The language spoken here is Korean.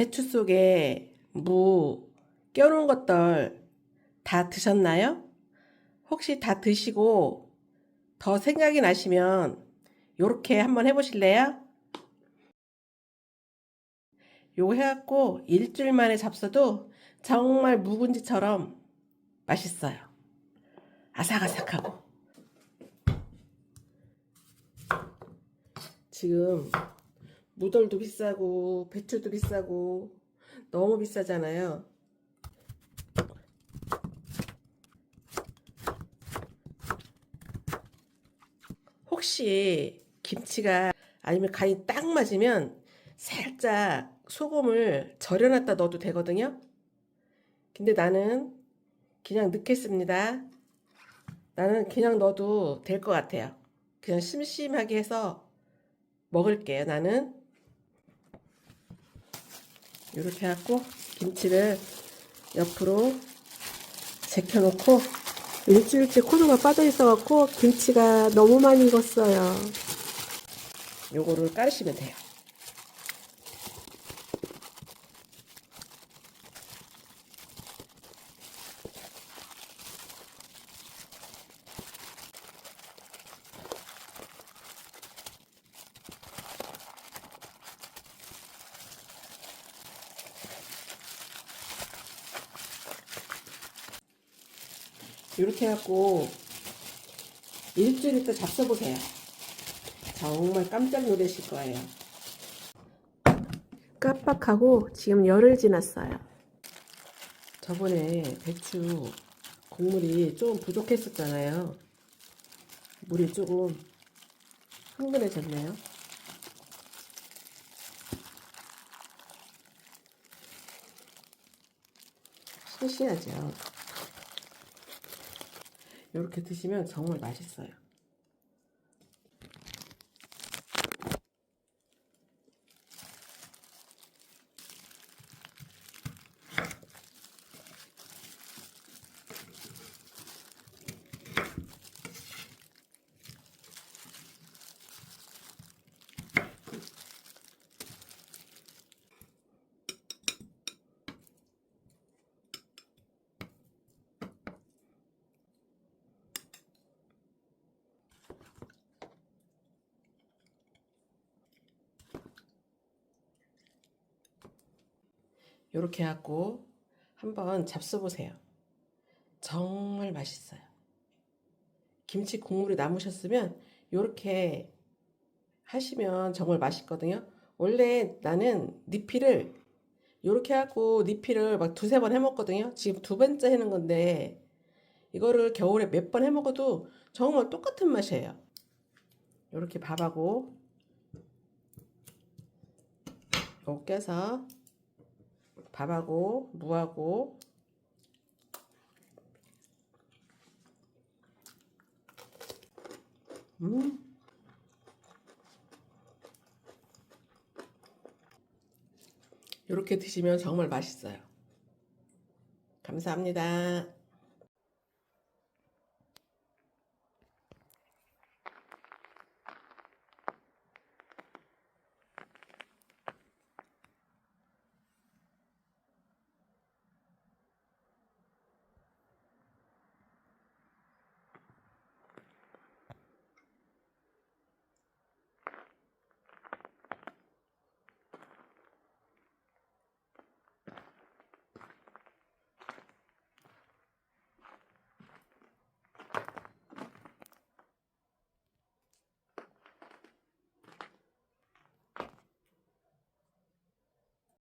배추 속에 무 껴놓은 것들 다 드셨나요? 혹시 다 드시고 더 생각이 나시면 요렇게 한번 해보실래요? 요거 해갖고 일주일 만에 잡숴도 정말 묵은지처럼 맛있어요. 아삭아삭하고. 지금 무덜도 비싸고 배추도 비싸고 너무 비싸잖아요. 혹시 김치가 아니면 간이 딱 맞으면 살짝 소금을 절여놨다 넣어도 되거든요. 근데 나는 그냥 넣겠습니다. 나는 그냥 넣어도 될 것 같아요. 그냥 심심하게 해서 먹을게요. 나는 이렇게 해갖고 김치를 옆으로 제껴놓고 일주일째 코드가 빠져 있어갖고 김치가 너무 많이 익었어요. 요거를 깔으시면 돼요. 이렇게 해갖고 일주일 있다 잡숴보세요. 정말 깜짝 놀라실 거예요. 깜빡하고 지금 열흘 지났어요. 저번에 배추 국물이 좀 부족했었잖아요. 물이 조금 흥분해졌네요. 싱싱하죠. 이렇게 드시면 정말 맛있어요. 이렇게 해갖고 한번 잡숴보세요. 정말 맛있어요. 김치 국물이 남으셨으면 이렇게 하시면 정말 맛있거든요. 원래 나는 니피를 이렇게 해갖고 니피를 막 두세 번 해먹거든요. 지금 두 번째 해는 건데 이거를 겨울에 몇 번 해먹어도 정말 똑같은 맛이에요. 이렇게 밥하고 요 껴서 밥하고 무하고 음 이렇게 드시면 정말 맛있어요. 감사합니다.